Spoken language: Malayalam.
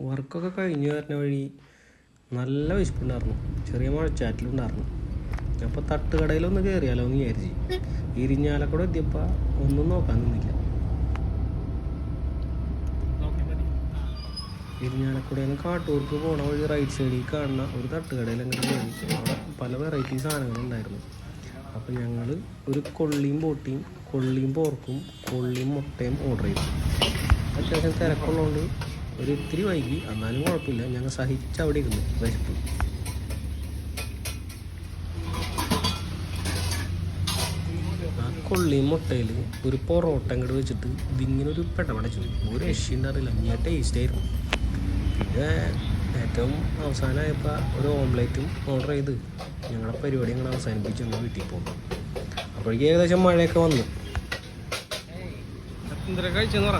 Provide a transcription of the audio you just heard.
വർക്കൊക്കെ കഴിഞ്ഞ് വരുന്ന വഴി നല്ല വിശപ്പുണ്ടായിരുന്നു ചെറിയ മുഴച്ചാറ്റിലുണ്ടായിരുന്നു അപ്പോൾ തട്ടുകടയിലൊന്ന് കയറിയാലോ എന്ന് വിചാരിച്ച്. ഇരിഞ്ഞാലക്കൂടെ എത്തിയപ്പോൾ ഒന്നും നോക്കാൻ നിന്നില്ല. ഇരിഞ്ഞാലക്കുടയിൽ കാട്ടൂർക്ക് പോണ വഴി റൈറ്റ് സൈഡിൽ കാണുന്ന ഒരു തട്ടുകടയിൽ അങ്ങനെ അവിടെ പല വെറൈറ്റി സാധനങ്ങളുണ്ടായിരുന്നു. അപ്പോൾ ഞങ്ങൾ ഒരു കൊള്ളിയും ബോട്ടിയും കൊള്ളിയും പോർക്കും കൊള്ളിയും മുട്ടയും ഓർഡർ ചെയ്തു. അത്യാവശ്യം തിരക്കുള്ളതുകൊണ്ട് ഒരു ഇത്തിരി വൈകി. എന്നാലും കുഴപ്പമില്ല. ഞങ്ങൾ സഹിച്ച് അവിടെ ഇരുന്നു. വിശപ്പ്. ആ കൊള്ളി മുട്ടയിൽ ഒരു പൊറോട്ട അങ്ങോട്ട് വെച്ചിട്ട് ഇതിങ്ങനെ ഒരു പെടപടച്ചു. ഒരു രക്ഷയുണ്ടാറില്ല ഞാൻ ടേസ്റ്റ് ആയിരുന്നു. പിന്നെ ഏറ്റവും അവസാനമായപ്പോൾ ഒരു ഓംലേറ്റും ഓർഡർ ചെയ്ത് ഞങ്ങളുടെ പരിപാടി ഞങ്ങൾ അവസാനിപ്പിച്ച് ഒന്ന് വീട്ടിൽ പോകുന്നു അപ്പോഴേക്കും ഏകദേശം മഴയൊക്കെ വന്നു. എന്തൊക്കെ കഴിച്ചെന്ന് പറ.